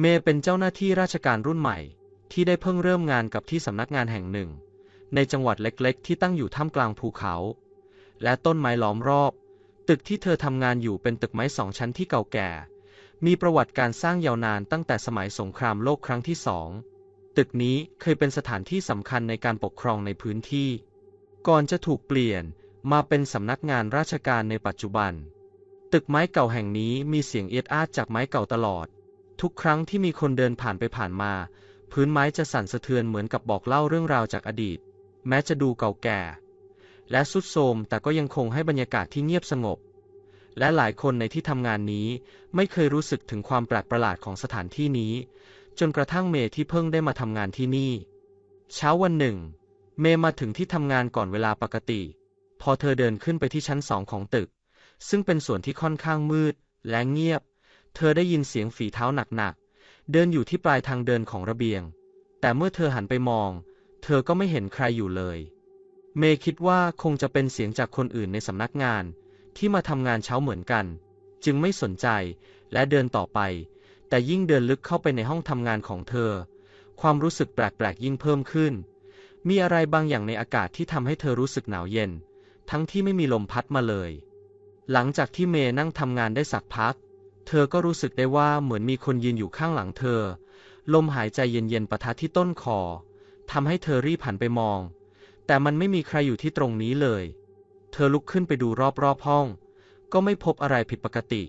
เมย์เป็นเจ้าหน้าที่ราชการรุ่นใหม่ ที่ได้เพิ่งเริ่มงานกับที่สำนักงานแห่งหนึ่ง ในจังหวัดเล็กๆ ที่ตั้งอยู่ท่ามกลางภูเขา และต้นไม้ล้อมรอบ ตึกที่เธอทำงานอยู่เป็นตึกไม้สองชั้นที่เก่าแก่ มีประวัติการสร้างยาวนานตั้งแต่สมัยสงครามโลกครั้งที่สองตึกนี้เคยเป็นสถานที่สำคัญในการปกครองในพื้นที่ ก่อนจะถูกเปลี่ยนมาเป็นสำนักงานราชการในปัจจุบัน ตึกไม้เก่าแห่งนี้มีเสียงเอียดอาดจากไม้เก่าตลอด ทุกครั้งที่มีคนเดินผ่านไปผ่านมา พื้นไม้จะสั่นสะเทือนเหมือนกับบอกเล่าเรื่องราวจากอดีต แม้จะดูเก่าแก่ และสุดโทมแต่ก็ยังคงให้บรรยากาศที่เงียบสงบ และหลายคนในที่ทำงานนี้ไม่เคยรู้สึกถึงความแปลกประหลาดของสถานที่นี้ จนกระทั่งเมย์ที่เพิ่งได้มาทำงานที่นี่ เช้าวันหนึ่ง เมย์มาถึงที่ทำงานก่อนเวลาปกติ พอเธอเดินขึ้นไปที่ชั้นสองของตึก ซึ่งเป็นส่วนที่ค่อนข้างมืดและเงียบ เธอได้ยินเสียงฝีเท้าหนักๆ เดินอยู่ที่ปลายทางเดินของระเบียง แต่เมื่อเธอหันไปมอง เธอก็ไม่เห็นใครอยู่เลย เมย์คิดว่าคงจะเป็นเสียงจากคนอื่นในสำนักงาน ที่มาทำงานเช้าเหมือนกัน จึงไม่สนใจและเดินต่อไป แต่ยิ่งเดินลึกเข้าไปในห้องทำงานของเธอ ความรู้สึกแปลกๆยิ่งเพิ่มขึ้น มีอะไรบางอย่างในอากาศที่ทำให้เธอรู้สึกหนาวเย็น ทั้งที่ไม่มีลมพัดมาเลย หลังจากที่เมย์นั่งทำงานได้สักพัก เธอก็รู้สึกได้ว่าเหมือนมีคนยืนอยู่ข้างหลังเธอ ลมหายใจเย็นๆปะทะที่ต้นคอทำให้เธอรีบหันไปมอง แต่มันไม่มีใครอยู่ที่ตรงนี้เลย เธอลุกขึ้นไปดูรอบๆห้อง ก็ไม่พบอะไรผิดปกติ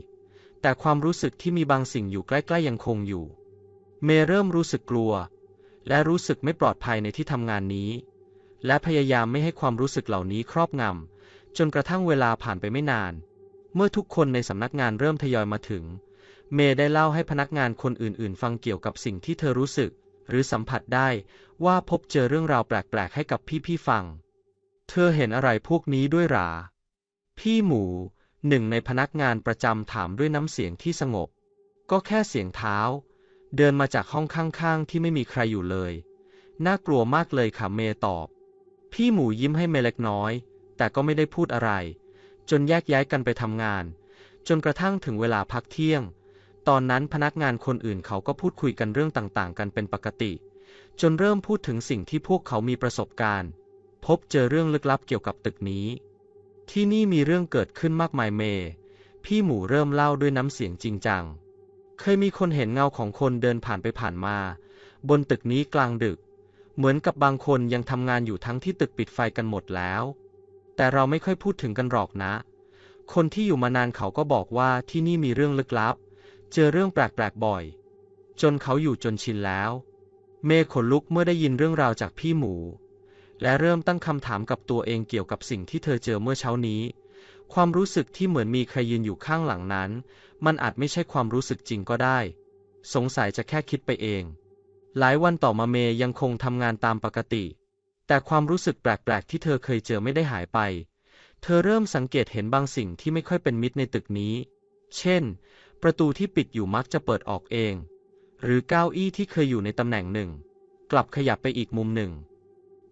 แต่ความรู้สึกที่มีบางสิ่งอยู่ใกล้ๆยังคงอยู่ เมย์เริ่มรู้สึกกลัว และรู้สึกไม่ปลอดภัยในที่ทำงานนี้ และพยายามไม่ให้ความรู้สึกเหล่านี้ครอบงำจนกระทั่งเวลาผ่านไปไม่นาน เมื่อทุกคนในสำนักงานเริ่มทยอยมาถึง เมย์ได้เล่าให้พนักงานคนอื่นๆ ฟังเกี่ยวกับสิ่งที่เธอรู้สึก หรือสัมผัสได้ว่าพบเจอเรื่องราวแปลกๆ ให้กับพี่ๆ ฟัง เธอเห็นอะไรพวกนี้ด้วยหรา พี่หมู หนึ่งในพนักงานประจำถามด้วยน้ำเสียงที่สงบ ก็แค่เสียงเท้า เดินมาจากห้องข้างๆ ที่ไม่มีใครอยู่เลย น่ากลัวมากเลยค่ะเมย์ตอบ พี่หมูยิ้มให้เมย์เล็กน้อย แต่ก็ไม่ได้พูดอะไร จนแยกย้ายกันไปทำงาน จนกระทั่งถึงเวลาพักเที่ยง ตอนนั้นพนักงานคนอื่นเขาก็พูดคุยกันเรื่องต่างๆ กันเป็นปกติ จนเริ่มพูดถึงสิ่งที่พวกเขามีประสบการณ์ พบเจอเรื่องลึกลับเกี่ยวกับตึกนี้ ที่นี่มีเรื่องเกิดขึ้นมากมายเมย์พี่หมูเริ่มเล่าด้วยน้ำเสียงจริงจัง เคยมีคนเห็นเงาของคนเดินผ่านไปผ่านมา บนตึกนี้กลางดึก เหมือนกับบางคนยังทำงานอยู่ทั้งที่ตึกปิดไฟกันหมดแล้ว แต่เราไม่ค่อยพูดถึงกันหรอกนะ คนที่อยู่มานานเขาก็บอกว่าที่นี่มีเรื่องลึกลับ เจอเรื่องแปลกๆบ่อย จนเขาอยู่จนชินแล้ว เมย์ขนลุกเมื่อได้ยินเรื่องราวจากพี่หมู และเริ่มตั้งคำถามกับตัวเองเกี่ยวกับสิ่งที่เธอเจอเมื่อเช้านี้ ความรู้สึกที่เหมือนมีใครยืนอยู่ข้างหลังนั้น มันอาจไม่ใช่ความรู้สึกจริงก็ได้ สงสัยจะแค่คิดไปเอง หลายวันต่อมาเมย์ยังคงทำงานตามปกติ แต่ความรู้สึกแปลกๆที่เธอเคยเจอไม่ได้หายไป เธอเริ่มสังเกตเห็นบางสิ่งที่ไม่ค่อยเป็นมิตรในตึกนี้ เช่น ประตูที่ปิดอยู่มักจะเปิดออกเอง หรือเก้าอี้ที่เคยอยู่ในตำแหน่งหนึ่ง กลับขยับไปอีกมุมหนึ่ง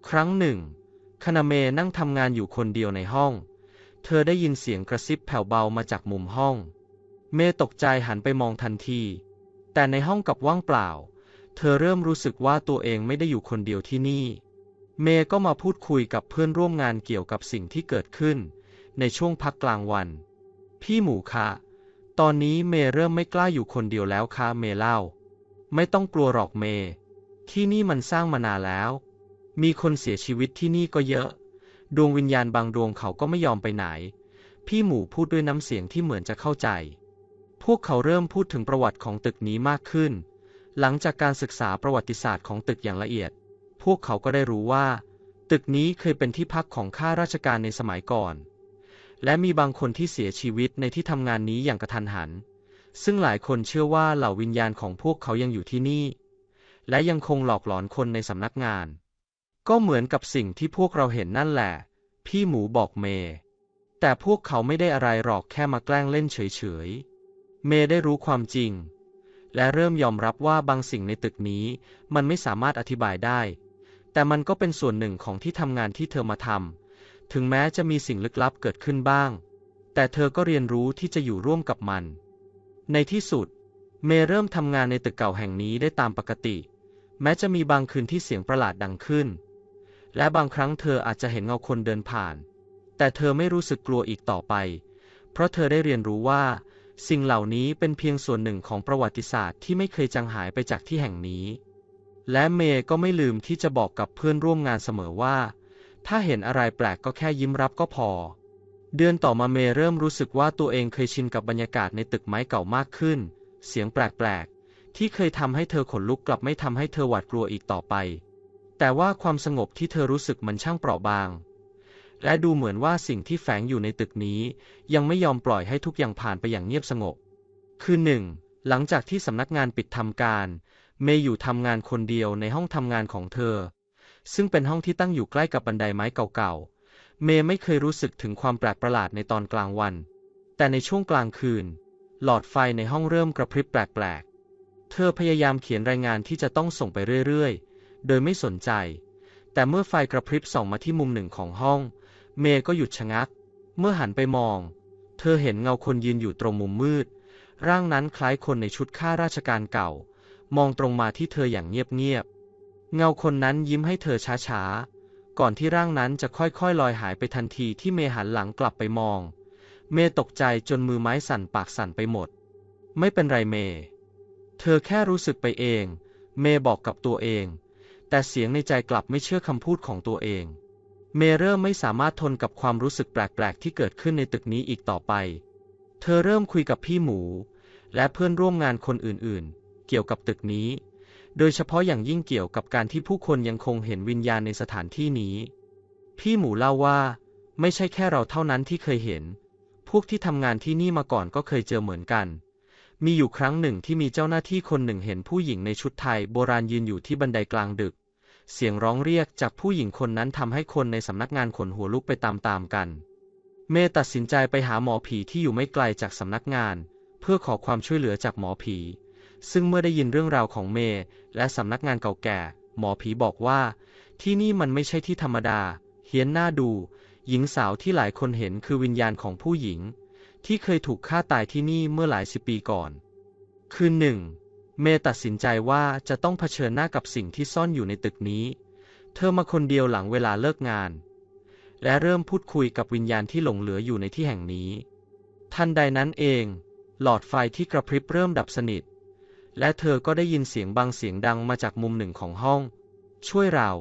ครั้งหนึ่งคานาเมนั่งทำงานอยู่คนเดียวในห้อง เธอได้ยินเสียงกระซิบแผ่วเบามาจากมุมห้อง เมตกใจหันไปมองทันที แต่ในห้องกลับว่างเปล่า เธอเริ่มรู้สึกว่าตัวเองไม่ได้อยู่คนเดียวที่นี่ เมย์ก็มาพูดคุยกับเพื่อนร่วมงานเกี่ยวกับสิ่งที่เกิดขึ้น ในช่วงพักกลางวัน พี่หมูคะ ตอนนี้เมย์เริ่มไม่กล้าอยู่คนเดียวแล้วคะเมย์เล่า ไม่ต้องกลัวหรอกเมย์ที่นี่มันสร้างมานานแล้ว มีคนเสียชีวิตที่นี่ก็เยอะ ดวงวิญญาณบางดวงเขาก็ไม่ยอมไปไหน พี่หมูพูดด้วยน้ำเสียงที่เหมือนจะเข้าใจ พวกเขาเริ่มพูดถึงประวัติของตึกนี้มากขึ้น หลังจากการศึกษาประวัติศาสตร์ของตึกอย่างละเอียด พวกเขาก็ได้รู้ว่า ตึกนี้เคยเป็นที่พักของข้าราชการในสมัยก่อน และมีบางคนที่เสียชีวิตในที่ทำงานนี้อย่างกระทันหัน ซึ่งหลายคนเชื่อว่าเหล่าวิญญาณของพวกเขายังอยู่ที่นี่ และยังคงหลอกหลอนคนในสำนักงาน ก็เหมือนกับสิ่งที่พวกเราเห็นนั่นแหละ พี่หมูบอกเมย์แต่พวกเขาไม่ได้อะไรหรอกแค่มาแกล้งเล่นเฉยๆ เมย์ได้รู้ความจริง และเริ่มยอมรับว่าบางสิ่งในตึกนี้มันไม่สามารถอธิบายได้ แต่มันก็เป็นส่วนหนึ่งของที่ทำงานที่เธอมาทำ ถึงแม้จะมีสิ่งลึกลับเกิดขึ้นบ้าง แต่เธอก็เรียนรู้ที่จะอยู่ร่วมกับมัน ในที่สุด เมย์เริ่มทำงานในตึกเก่าแห่งนี้ได้ตามปกติ แม้จะมีบางคืนที่เสียงประหลาดดังขึ้น และบางครั้งเธออาจจะเห็นเงาคนเดินผ่าน แต่เธอไม่รู้สึกกลัวอีกต่อไป เพราะเธอได้เรียนรู้ว่า สิ่งเหล่านี้เป็นเพียงส่วนหนึ่งของประวัติศาสตร์ที่ไม่เคยจางหายไปจากที่แห่งนี้ และเมย์ก็ไม่ลืมที่จะบอกกับเพื่อนร่วมงานเสมอว่า ถ้าเห็นอะไรแปลกก็แค่ยิ้มรับก็พอ เดือนต่อมาเมย์เริ่มรู้สึกว่าตัวเองเคยชินกับบรรยากาศในตึกไม้เก่ามากขึ้น เสียงแปลกๆ ที่เคยทำให้เธอขนลุกกลับไม่ทำให้เธอหวาดกลัวอีกต่อไป แต่ว่าความสงบที่เธอรู้สึกมันช่างเปราะบาง และดูเหมือนว่าสิ่งที่แฝงอยู่ในตึกนี้ ยังไม่ยอมปล่อยให้ทุกอย่างผ่านไปอย่างเงียบสงบ คือหนึ่งหลังจากที่สำนักงานปิดทำการ เมย์อยู่ทำงานคนเดียวในห้องทำงานของเธอ ซึ่งเป็นห้องที่ตั้งอยู่ใกล้กับบันไดไม้เก่าๆ เมย์ไม่เคยรู้สึกถึงความแปลกประหลาดในตอนกลางวัน แต่ในช่วงกลางคืน หลอดไฟในห้องเริ่มกระพริบแปลกๆ เธอพยายามเขียนรายงานที่จะต้องส่งไปเรื่อยๆ โดยไม่สนใจ แต่เมื่อไฟกระพริบส่องมาที่มุมหนึ่งของห้อง เมย์ก็หยุดชะงัก เมื่อหันไปมอง เธอเห็นเงาคนยืนอยู่ตรงมุมมืด ร่างนั้นคล้ายคนในชุดข้าราชการเก่า มองตรงมาที่เธออย่างเงียบๆ เงาคนนั้นยิ้มให้เธอช้าๆ ก่อนที่ร่างนั้นจะค่อยๆ ลอยหายไปทันทีที่เมหันหลังกลับไปมอง เมย์ตกใจจนมือไม้สั่นปากสั่นไปหมด ไม่เป็นไรเมย์เธอแค่รู้สึกไปเอง เมย์บอกกับตัวเอง แต่เสียงในใจกลับไม่เชื่อคำพูดของตัวเอง เมย์เริ่มไม่สามารถทนกับความรู้สึกแปลกๆ ที่เกิดขึ้นในตึกนี้อีกต่อไป เธอเริ่มคุยกับพี่หมู และเพื่อนร่วมงานคนอื่นๆ เกี่ยวกับตึกนี้ โดยเฉพาะอย่างยิ่งเกี่ยวกับการที่ผู้คนยังคงเห็นวิญญาณในสถานที่นี้ พี่หมูเล่าว่า ไม่ใช่แค่เราเท่านั้นที่เคยเห็น พวกที่ทำงานที่นี่มาก่อนก็เคยเจอเหมือนกัน มีอยู่ครั้งหนึ่งที่มีเจ้าหน้าที่คนหนึ่งเห็นผู้หญิงในชุดไทยโบราณยืนอยู่ที่บันไดกลางดึก เสียงร้องเรียกจากผู้หญิงคนนั้นทำให้คนในสำนักงานขนหัวลุกไปตามๆกันเมย์ตัดสินใจไปหาหมอผีที่อยู่ไม่ไกลจากสำนักงาน เพื่อขอความช่วยเหลือจากหมอผี ซึ่งเมื่อได้ยินเรื่องราวของเมย์และสำนักงานเก่าแก่ หมอผีบอกว่า ที่นี่มันไม่ใช่ที่ธรรมดา เฮี้ยนหน้าดู หญิงสาวที่หลายคนเห็นคือวิญญาณของผู้หญิง ที่เคยถูกฆ่าตายที่นี่เมื่อหลายสิบปีก่อน คืนหนึ่ง เมย์ตัดสินใจว่าจะต้องเผชิญหน้ากับสิ่งที่ซ่อนอยู่ในตึกนี้ เธอมาคนเดียวหลังเวลาเลิกงาน และเริ่มพูดคุยกับวิญญาณที่หลงเหลืออยู่ในที่แห่งนี้ ทันใดนั้นเอง หลอดไฟที่กระพริบเริ่มดับสนิท และเธอก็ได้ยินเสียงบางเสียงดังมาจากมุมหนึ่งของห้อง ช่วยเรา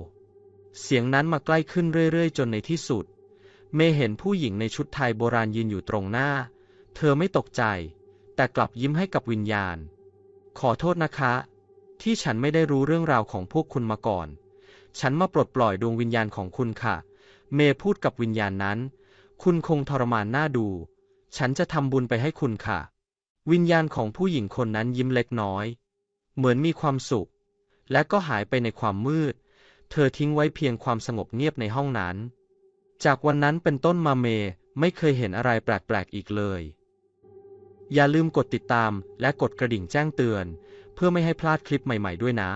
เสียงนั้นมาใกล้ขึ้นเรื่อยๆ จนในที่สุด เมย์เห็นผู้หญิงในชุดไทยโบราณยืนอยู่ตรงหน้า เธอไม่ตกใจ แต่กลับยิ้มให้กับวิญญาณ ขอโทษนะคะ ที่ฉันไม่ได้รู้เรื่องราวของพวกคุณมาก่อน ฉันมาปลดปล่อยดวงวิญญาณของคุณค่ะ เมย์พูดกับวิญญาณนั้น คุณคงทรมานน่าดู ฉันจะทำบุญไปให้คุณค่ะ วิญญาณของผู้หญิงคนนั้นยิ้มเล็กน้อย เหมือนมีความสุข และก็หายไปในความมืด เธอทิ้งไว้เพียงความสงบเงียบในห้องนั้น จากวันนั้นเป็นต้นมาเมย์ไม่เคยเห็นอะไรแปลกๆอีกเลย อย่าลืมกดติดตามและกดกระดิ่งแจ้งเตือน เพื่อไม่ให้พลาดคลิปใหม่ๆด้วยนะ